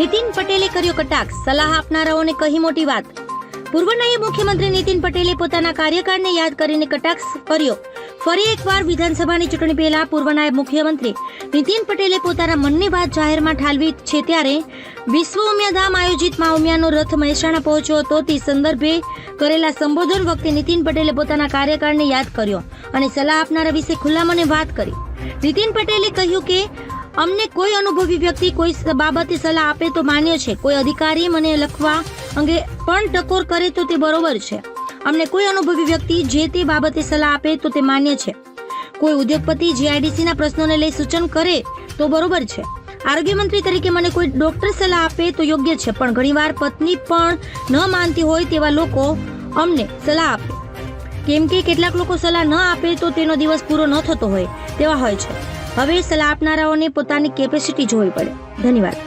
નીતિન પટેલે કર્યો કટાક્ષ. સલાહ આપનારાઓને કહી મોટી વાત. પૂર્વ નાયબ મુખ્યમંત્રી નીતિન પટેલે પોતાના કાર્યકાળને યાદ કરીને કટાક્ષ કર્યો. ફરી એકવાર વિધાનસભાની ચૂંટણી પહેલા પૂર્વ નાયબ મુખ્યમંત્રી નીતિન પટેલે પોતાના મનની વાત જાહેરમાં ઠાલવી છે ત્યારે વિશ્વ ઉમિયાધામ આયોજિત મા ઉમિયાનો રથ મહેસાણા પહોંચ્યો હતો તે સંદર્ભે કરેલા સંબોધન વખતે નીતિન પટેલે પોતાના કાર્યકાળને યાદ કર્યો અને સલાહ આપનારા વિશે ખુલ્લા મને વાત કરી. નીતિન પટેલે કહ્યું કે અમને કોઈ અનુભવી વ્યક્તિ કોઈ બાબતે સલાહ આપે તો માન્ય છે. કોઈ અધિકારી મને લખવા અંગે પણ ટકોર કરે તો તે બરોબર છે. અમને કોઈ અનુભવી વ્યક્તિ જે તે બાબતે સલાહ આપે તો તે માન્ય છે. કોઈ ઉદ્યોગપતિ જીઆઈડીસી ના પ્રશ્નોને લઈ સૂચન કરે તો બરોબર છે. આરોગ્ય મંત્રી તરીકે મને કોઈ ડોક્ટર સલાહ આપે તો યોગ્ય છે. પણ ઘણીવાર પત્ની પણ ન માનતી હોય તેવા લોકો અમને સલાહ આપે. કેમ કે કેટલાક લોકો સલાહ ન આપે તો તેનો દિવસ પૂરો ન થતો હોય તેવા હોય છે. હવે સલાહ આપનારાઓને પોતાની કેપેસિટી જોવી પડે. ધન્યવાદ.